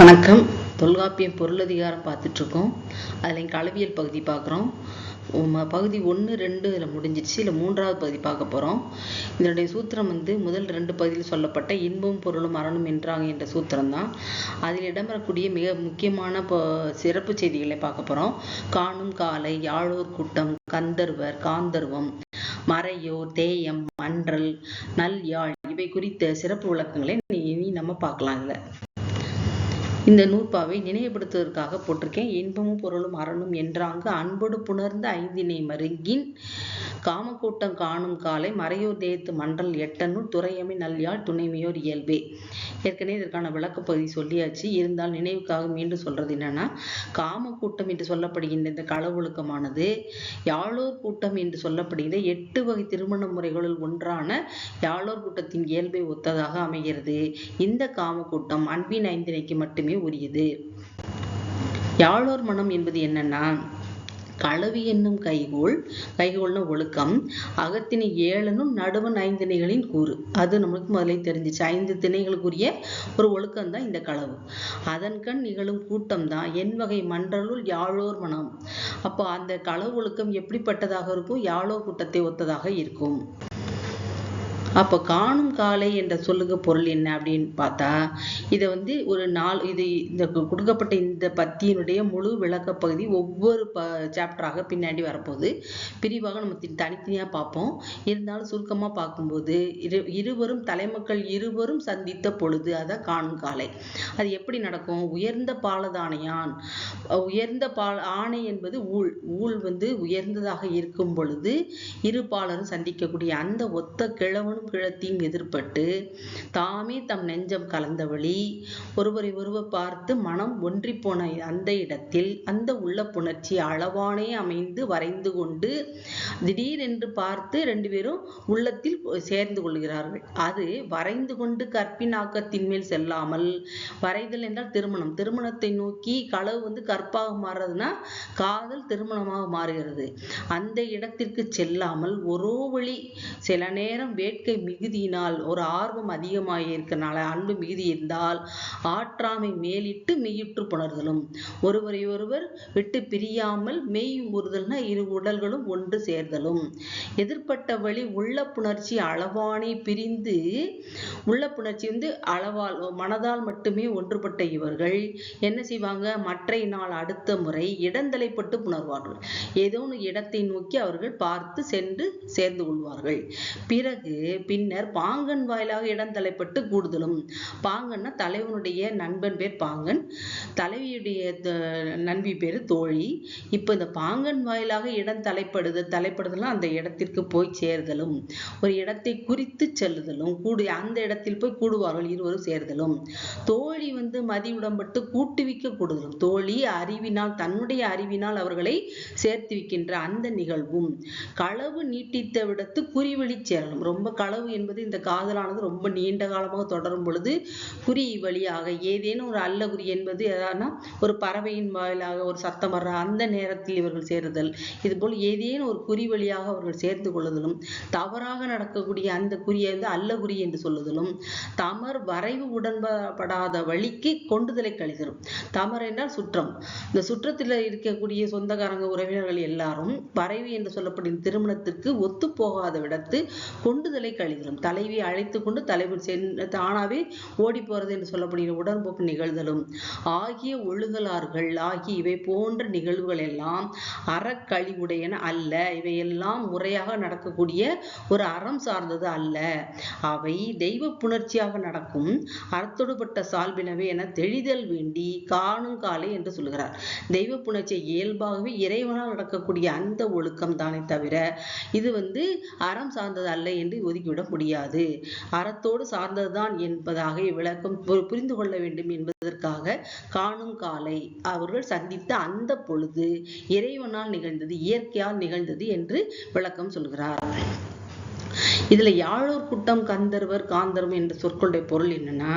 வணக்கம். தொல்காப்பியம் பொருளதிகாரம் பார்த்துட்ருக்கோம். அதில் களவியல் பகுதி பார்க்குறோம். பகுதி ஒன்று ரெண்டு இதில் முடிஞ்சிச்சு இல்லை மூன்றாவது பகுதி பார்க்க போகிறோம் இதனுடைய சூத்திரம் வந்து முதல் ரெண்டு பகுதியில் சொல்லப்பட்ட இன்பம் பொருளும் மரணம் என்றாங்க என்ற சூத்திரம் தான் அதில் இடம்பெறக்கூடிய மிக முக்கியமான சிறப்பு செய்திகளை பார்க்க போகிறோம் காணும் காலை யாழோர் கூட்டம் கந்தர்வர் காந்தர்வம் மறையோர் தேயம் மன்றல் நல் யாழ் இவை குறித்த சிறப்பு விளக்கங்களை இனி நம்ம பார்க்கலாம் இதில். இந்த நூற்பாவை நினைவுபடுத்துவதற்காக போட்டிருக்கேன். இன்பமும் பொருளும் அரணும் என்றாங்கு அன்போடு புணர்ந்த ஐந்தினை மருங்கின் காமக்கூட்டம் காணும் காலை மறையோர் தேயத்து மன்றல் எட்டனூர் துறையமை நல்யாழ் துணைமையோர் இயல்பே. ஏற்கனவே இதற்கான விளக்கப்பகுதி சொல்லியாச்சு. இருந்தால் நினைவுக்காக மீண்டும் சொல்றது என்னன்னா காமக்கூட்டம் என்று சொல்லப்படுகின்ற இந்த களவொழுக்கமானது யாழோர் கூட்டம் என்று சொல்லப்படுகிற எட்டு வகை திருமண முறைகளுள் ஒன்றான யாழோர் கூட்டத்தின் இயல்பை ஒத்ததாக அமைகிறது. இந்த காமக்கூட்டம் அன்பின் ஐந்தினைக்கு மட்டுமே உரியது யாழோர் மனம் என்பது என்னன்னா களவி என்னும் கைகோள் கைகோள்னு ஒழுக்கம் அகத்திணை ஏழனும் நடுவன் ஐந்திணைகளின் கூறு. அது நம்மளுக்கு முதலே தெரிஞ்சிச்சு. ஐந்து திணைகளுக்குரிய ஒரு ஒழுக்கம் தான் இந்த களவு அதன் கண் நிகழும் கூட்டம் தான் என் வகை மன்றலுள் யாழோர் மனம். அப்போ அந்த களவு ஒழுக்கம் எப்படிப்பட்டதாக இருக்கும்? யாழோர் கூட்டத்தை ஒத்ததாக இருக்கும். அப்போ காணும் காலை என்ற சொல்லுக்கு பொருள் என்ன அப்படின்னு பார்த்தா இதை வந்து ஒரு நாள் இது இந்த கொடுக்கப்பட்ட இந்த பத்தியினுடைய முழு விளக்கப்பகுதி ஒவ்வொரு ப சாப்டராக பின்னாடி வரப்போகுது. பிரிவாக நம்ம தனித்தனியாக பார்ப்போம். இருந்தாலும் சுருக்கமாக பார்க்கும்போது இரு இருவரும் தலைமக்கள் இருவரும் சந்தித்த பொழுது அதான் காணும் காலை. அது எப்படி நடக்கும்? உயர்ந்த பாலதானையான் உயர்ந்த பால் ஆணை என்பது ஊழ். ஊழ் வந்து உயர்ந்ததாக இருக்கும் பொழுது இரு பாலரும் சந்திக்கக்கூடிய அந்த ஒத்த கிழவனும் கிழத்தியும் எதிர்பட்டு தாமே தம் நெஞ்சம் கலந்தவழி ஒருவரை ஒருவர் பார்த்து மனம் ஒன்றி போன அந்த இடத்தில் அந்த உள்ள புணர்ச்சி அளவானே அமைந்து வரைந்து கொண்டு திடீரென்று பார்த்து ரெண்டு பேரும் உள்ளத்தில் சேர்ந்து கொள்கிறார்கள். அது வரைந்து கொண்டு கற்பினாக்கத்தின் மேல் செல்லாமல் வரைதல் என்றால் திருமணம். திருமணத்தை நோக்கி களவு வந்து கற்பாக மாறுறதுன்னா காதல் திருமணமாக மாறுகிறது. அந்த இடத்திற்கு செல்லாமல் ஒரோ வழி சில நேரம் வேட்கை மிகுதியினால் ஒரு ஆர்வம் அதிகமாயிருக்கனால அன்பு மிகுதி இருந்தால் ஆற்றாமை மேலிட்டு மெய்யுற்று புணர்தலும். ஒருவரை ஒருவர் விட்டு பிரியாமல் மெய் உறுதல்னா இரு உடல்களும் ஒன்று சேர்தலும். எதிர்ப்பட்ட வழி உள்ள புணர்ச்சி அளவானை பிரிந்து உள்ள புணர்ச்சி வந்து அளவால் மனதால் மட்டுமே ஒன்றுபட்ட இவர்கள். என்ன செய்வாங்க? மற்றை நாள் அடுத்த முறை இடந்தலைப்பட்டு புணர்வார்கள். ஏதோ ஒன்று இடத்தை நோக்கி அவர்கள் பார்த்து சென்று சேர்ந்து கொள்வார்கள். பிறகு பின்னர் பாங்கன் வாயிலாக இடம் தலைப்பட்டு கூடுதலும். பாங்கன்னா தலைவனுடைய நண்பன் பேர் பாங்கன். தலைவியுடைய நண்பி பேர் தோழி. இப்போ இந்த பாங்கன் வாயிலாக இடம் தலைப்படுதல் தலைப்படுதலும் அந்த இடத்திற்கு போய் சேர்தலும். ஒரு இடத்தை குறித்து செல்லுதலும். கூடு அந்த இடத்தில் போய் கூடுவார்கள் இருவரும் சேர்தலும். தோழி வந்து மதி உடம்பட்டு கூட்டுவிக்க கூடுதலும். தோழி அறிவினால் தன்னுடைய அறிவினால் அவர்களை சேர்த்து வைக்கின்ற அந்த நிகழ்வும். களவு நீட்டித்த விடத்து குறிவழி சேரலும் ரொம்ப அளவு என்பது இந்த காதலானது ரொம்ப நீண்ட காலமாக தொடரும் பொழுது குறி வழியாக ஏதேனும் ஒரு அல்ல குறி என்பது எதானா ஒரு பறவையின் வாயிலாக ஒரு சத்தம் வர்ற அந்த நேரத்தில் இவர்கள் சேருதல். இதுபோல் ஏதேனும் ஒரு குறி வழியாக அவர்கள் சேர்ந்து கொள்ளுதலும் தவறாக நடக்கக்கூடிய அந்த குறியை வந்து அல்ல குறி என்று சொல்லுதலும் தமர் வரைவு உடன்படாத வழிக்கு கொண்டுதலை கழிதலும். தமர் என்றால் சுற்றம். இந்த சுற்றத்தில் இருக்கக்கூடிய சொந்தக்காரங்க உறவினர்கள் எல்லாரும் வரைவு என்று சொல்லப்படும் திருமணத்திற்கு ஒத்து போகாத விடத்து கொண்டுதலை கழிதலும் தலைவி அழைத்து கொண்டு தலைவர் தானாவே ஓடி போறது என்று சொல்லப்படுகிற உடன்போக்கு நிகழ்தலும். ஆகிய ஒழுகலார்கள் ஆகிய இவை போன்ற நிகழ்வுகள் எல்லாம் அறக்கழிவுடையன அல்ல. இவையெல்லாம் முறையாக நடக்கக்கூடிய ஒரு அறம் சார்ந்தது அல்ல. அவை தெய்வ புணர்ச்சியாக நடக்கும். அறத்தொடுபட்ட சால்பினவை என தெளிதல் வேண்டி காணும் காலை என்று சொல்கிறார். தெய்வ புணர்ச்சியை இயல்பாகவே இறைவனால் நடக்கக்கூடிய அந்த ஒழுக்கம் தானே தவிர இது வந்து அறம் சார்ந்தது அல்ல என்று ஒதுக்கி விட முடியாது. அறத்தோடு சார்ந்ததுதான் என்பதாக இவ்விளக்கம் புரிந்து கொள்ள வேண்டும் என்பதற்காக காணும் காலை அவர்கள் சந்தித்த அந்த பொழுது இறைவனால் நிகழ்ந்தது இயற்கையால் நிகழ்ந்தது என்று விளக்கம் சொல்கிறார். இதுல யாழூர் கூட்டம் கந்தர்வர் காந்தர்வம் என்ற சொற்களுடைய பொருள் என்னன்னா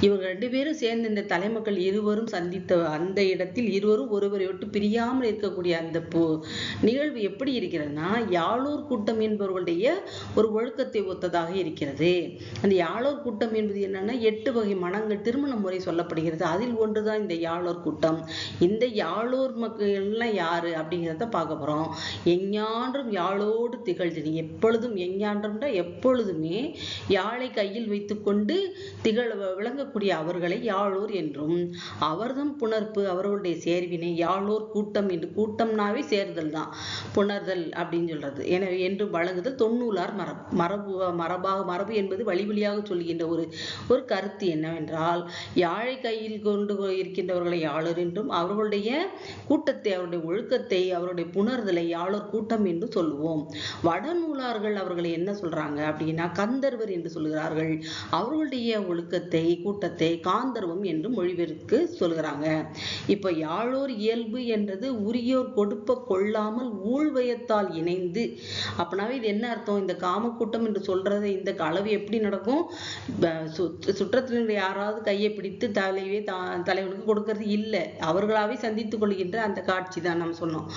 இவங்க ரெண்டு பேரும் சேர்ந்து இந்த தலைமக்கள் இருவரும் சந்தித்த அந்த இடத்தில் இருவரும் ஒருவரை விட்டு பிரியாமல் இருக்கக்கூடிய அந்த நிகழ்வு எப்படி இருக்கிறதுனா யாழூர் கூட்டம் என்பவர்களுடைய ஒரு ஒழுக்கத்தை ஒத்ததாக இருக்கிறது. அந்த யாழோர் கூட்டம் என்பது என்னன்னா எட்டு வகை மனங்கள் திருமண முறை சொல்லப்படுகிறது. அதில் ஒன்றுதான் இந்த யாழோர் கூட்டம். இந்த யாழோர் மக்கள்லாம் யாரு அப்படிங்கிறத பார்க்க போறோம். எஞ்ஞான்றும் யாழோடு திகழ்ந்து எப்பொழுதும் எஞ்ஞான் எஞ்ஞான்றம்னா எப்பொழுதுமே யாழை கையில் வைத்துக்கொண்டு திகழ் விளங்கக்கூடிய அவர்களை யாழூர் என்றும். அவர்தம் புணர்ப்பு அவர்களுடைய சேர்வினை யாழூர் கூட்டம் என்று கூட்டம்னாவே சேர்தல் தான். புணர்தல் அப்படின்னு சொல்றது. எனவே என்று வழங்குதல் தொன்னூலார் மரபு மரபு மரபாக மரபு என்பது வழி வழியாக சொல்கின்ற ஒரு ஒரு கருத்து என்னவென்றால் யாழை கையில் கொண்டு இருக்கின்றவர்களை யாழர் என்றும் அவர்களுடைய கூட்டத்தை அவருடைய ஒழுக்கத்தை அவருடைய புணர்தலை யாழர் கூட்டம் என்று சொல்லுவோம். வடநூலார்கள் அவர்களை என்ன என்ன சொல்றாங்க அப்படின்னா கந்தர்வர் என்று சொல்கிறார்கள் அவர்களுடைய ஒழுக்கத்தை கூட்டத்தை காந்தர்வம் என்று மொழிபெருக்கு சொல்கிறாங்க இப்ப யாழோர் இயல்பு என்றது உரியோர் கொடுப்ப கொள்ளாமல் ஊழ்வயத்தால் இணைந்து. அப்படின்னாவே இது என்ன அர்த்தம்? இந்த காம கூட்டம் என்று சொல்றது இந்த அளவு எப்படி நடக்கும்? சுற்றத்தினர் யாராவது கையை பிடித்து தலைவே தலைவனுக்கு கொடுக்கறது இல்லை. அவர்களாவே சந்தித்துக் கொள்கின்ற அந்த காட்சி தான் நம்ம சொன்னோம்.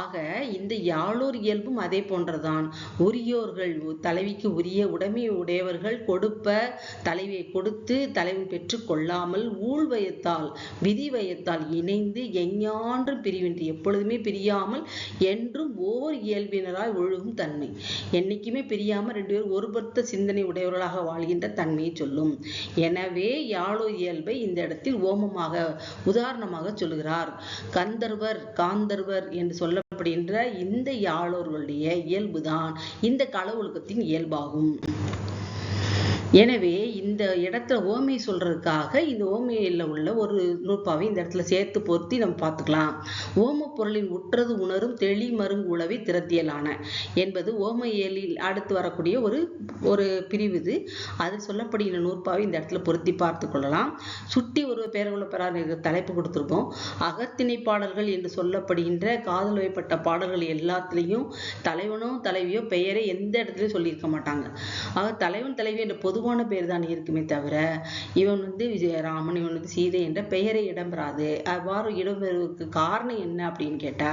ஆக இந்த யாழோர் இயல்பும் அதே போன்றதான் உரியோர்கள் தலைவிக்கு உரிய உடைமை உடையவர்கள் கொடுப்ப தலைவியை கொடுத்து தலைவி பெற்று கொள்ளாமல் ஊழ்வயத்தால் விதிவயத்தால் இணைந்து எஞ்ஞான்றும் பிரிவின்றி எப்பொழுதுமே பிரியாமல் என்றும் ஓர் இயல்பினராய் ஒழுகும் தன்மை. என்னைக்குமே பிரியாமல் ரெண்டு பேரும் ஒருபடுத்த சிந்தனை உடையவர்களாக வாழ்கின்ற தன்மையை சொல்லும். எனவே யாழோ இயல்பை இந்த இடத்தில் ஓமமாக உதாரணமாக சொல்கிறார் கந்தர்வர் காந்தர்வர் என்று சொல்ல அப்படின்ற இந்த யாழோர்களுடைய இயல்புதான். இந்த கள ஒழுக்கத்தின் இயல்பாகும். எனவே இந்த இடத்துல ஓமை சொல்றதுக்காக இந்த ஓமையில உள்ள ஒரு நூற்பாவை இந்த இடத்துல சேர்த்து பொருத்தி நம்ம பார்த்துக்கலாம். ஓம பொருளின் உற்றது உணரும் தெளி மருங்கு உளவை திறத்தியலான என்பது ஓமையலில் அடுத்து வரக்கூடிய ஒரு ஒரு பிரிவு இது. அதில் சொல்லப்படுகிற நூற்பாவை இந்த இடத்துல பொருத்தி பார்த்து கொள்ளலாம். சுட்டி ஒரு பேரகுல பெறார் தலைப்பு கொடுத்துருக்கோம் அகத்திணை பாடல்கள் என்று சொல்லப்படுகின்ற காதல் வைப்பட்ட பாடல்கள் எல்லாத்துலேயும் தலைவனோ தலைவியோ பெயரை எந்த இடத்துலையும் சொல்லியிருக்க மாட்டாங்க. ஆக தலைவன் தலைவி என்ற பொதுவான பெயர் தான் இருக்குமே தவிர இவன் வந்து விஜயராமன் இவன் வந்து சீதை என்ற பெயரை இடம்பெறாது. அவ்வாறு இடம்பெறுவதற்கு காரணம் என்ன அப்படின்னு கேட்டா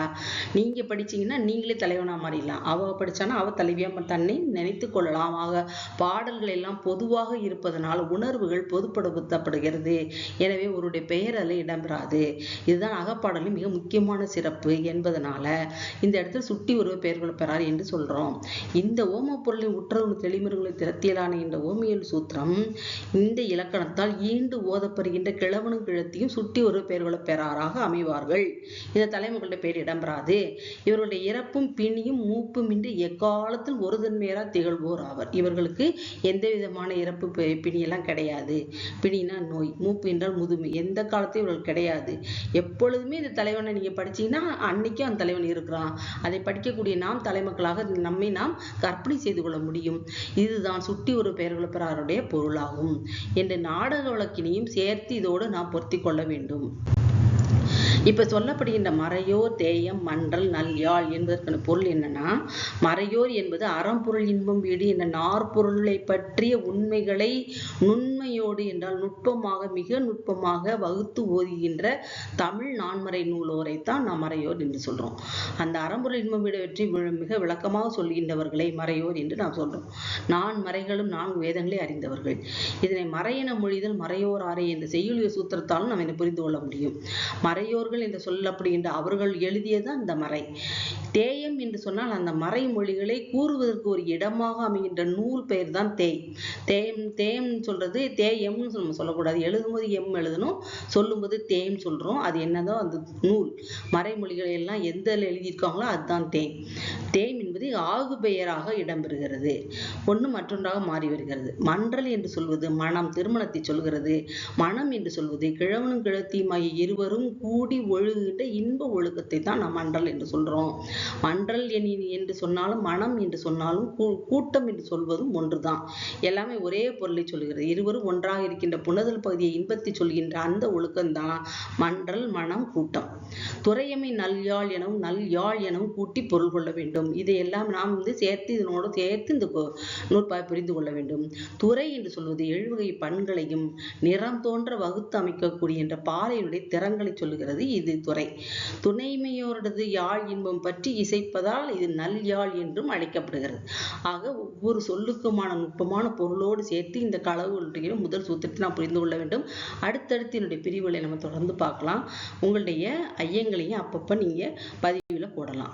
நீங்க படிச்சீங்கன்னா நீங்களே தலைவனா மாறிடலாம். அவ படிச்சானா அவ தலைவியா தன்னை நினைத்து கொள்ளலாம். ஆக பாடல்கள் எல்லாம் பொதுவாக இருப்பதனால் உணர்வுகள் பொதுப்படுத்தப்படுகிறது. எனவே ஒருடைய பெயர் அதில் இடம்பெறாது. இதுதான் அகப்பாடலின் மிக முக்கியமான சிறப்பு என்பதனால இந்த இடத்துல சுட்டி ஒருவர் பெயர் பெறார் என்று சொல்றோம். இந்த ஓம பொருளின் உற்றவு தெளிமருங்களை திறத்தியலான இந்த ஓமியல் சூத்திரம் இந்த இலக்கணத்தால் ஈண்டு ஓதப்படுகின்ற கிழவனும் கிழத்தியும் சுட்டி ஒரு பெயர்களை பெறாராக அமைவார்கள். இந்த தலைமகளுடைய பெயர் இடம்பெறாது. இவர்களுடைய இறப்பும் பிணியும் மூப்பும் இன்றி எக்காலத்தில் ஒரு தன்மையராக திகழ்வோர் ஆவர். இவர்களுக்கு எந்த விதமான இறப்பு பிணியெல்லாம் கிடையாது. பிணினா நோய் மூப்பு என்றால் முதுமை. எந்த காலத்தையும் இவர்கள் கிடையாது. எப்பொழுதுமே இந்த தலைவனை நீங்க படிச்சீங்கன்னா அன்னைக்கும் அந்த தலைவன் இருக்கிறான். அதை படிக்கக்கூடிய நாம் தலைமக்களாக நம்மை நாம் கற்பனை செய்து கொள்ள முடியும். இதுதான் சுட்டி ஒரு பெயர்களை பெறாருடைய பொருளாகும் என்ற நாடக வழக்கினையும் சேர்த்து இதோடு நாம் பொருத்தி கொள்ள வேண்டும். இப்ப சொல்லப்படுகின்ற மறையோர் தேயம் மன்றல் நல்யாழ் என்பதற்கான பொருள் என்னன்னா மறையோர் என்பது அறம்பொருள் இன்பம் வீடு என்ற நாற்பொருளை பற்றிய உண்மைகளை நுண்மையோடு என்றால் நுட்பமாக மிக நுட்பமாக வகுத்து ஓதுகின்ற தமிழ் நான்மறை நூலோரைத்தான் நாம் மறையோர் என்று சொல்றோம். அந்த அறம்புரை இன்பம் வீடு மிக விளக்கமாக சொல்கின்றவர்களை மறையோர் என்று நாம் சொல்றோம். நான் மறைகளும் நான்கு வேதங்களை அறிந்தவர்கள். இதனை மறையென மொழிதல் மறையோர் ஆரை என்ற செய்யுளிய சூத்திரத்தாலும் நாம் இதை புரிந்து கொள்ள முடியும். மறையோர்கள் என்று சொல்லப்படுகின்ற அவர்கள் எழுதியதுதான் இந்த மறை. தேயம் என்று சொன்னால் அந்த மறைமொழிகளை கூறுவதற்கு ஒரு இடமாக அமைகின்ற நூல் பெயர் தான் தேய். தேயம் தேயம் சொல்றது தேயம்னு நம்ம சொல்லக்கூடாது. எழுதும்போது எம் எழுதணும் சொல்லும்போது தேயம் சொல்றோம். அது என்னதோ அந்த நூல். மறைமொழிகளை எல்லாம் எந்த எழுதியிருக்காங்களோ அதுதான் தேம் தேம் என்பது ஆகு பெயராக இடம்பெறுகிறது. ஒன்று மற்றொன்றாக மாறி வருகிறது. மன்றல் என்று சொல்வது மனம் திருமணத்தை சொல்கிறது. மனம் என்று சொல்வது கிழவனும் கிழத்தியுமாகிய இருவரும் கூடி ஒழுகுகின்ற இன்ப ஒழுக்கத்தை தான் நாம் மன்றல் என்று சொல்றோம். மன்றல் என்று சொன்னாலும் மனம் என்று சொன்னாலும் கூ- கூட்டம் என்று சொல்வதும் ஒன்றுதான். எல்லாமே ஒரே பொருளை சொல்கிறது. இருவரும் ஒன்றாக இருக்கின்ற புனதல் பகுதியை இன்பத்தை சொல்கின்ற அந்த ஒழுக்கம்தான் மன்றல் மனம் கூட்டம். துறையமை நல்யாழ் எனவும் நல்யாழ் எனவும் கூட்டி பொருள் கொள்ள வேண்டும். இதையெல்லாம் எல்லாம் நாம் வந்து சேர்த்து இதனோடு சேர்த்து இந்த நூற்பாய் புரிந்து கொள்ள வேண்டும். துறை என்று சொல்வது எழுவகை பண்களையும் நிறம் தோன்ற வகுத்து அமைக்கக்கூடிய என்ற பாறையினுடைய திறங்களை சொல்லுகிறது இது துறை. துணைமையோரது யாழ் இன்பம் பற்றி இசைப்பதால் இது நல் யாழ் என்றும் அழைக்கப்படுகிறது. ஆக ஒவ்வொரு சொல்லுக்குமான நுட்பமான பொருளோடு சேர்த்து இந்த களவுடைய முதல் சூத்திரத்தை நாம் புரிந்து கொள்ள வேண்டும். அடுத்தடுத்து என்னுடைய பிரிவுகளை நம்ம தொடர்ந்து பார்க்கலாம். உங்களுடைய ஐயங்களையும் அப்பப்போ நீங்க பதிவில் போடலாம்.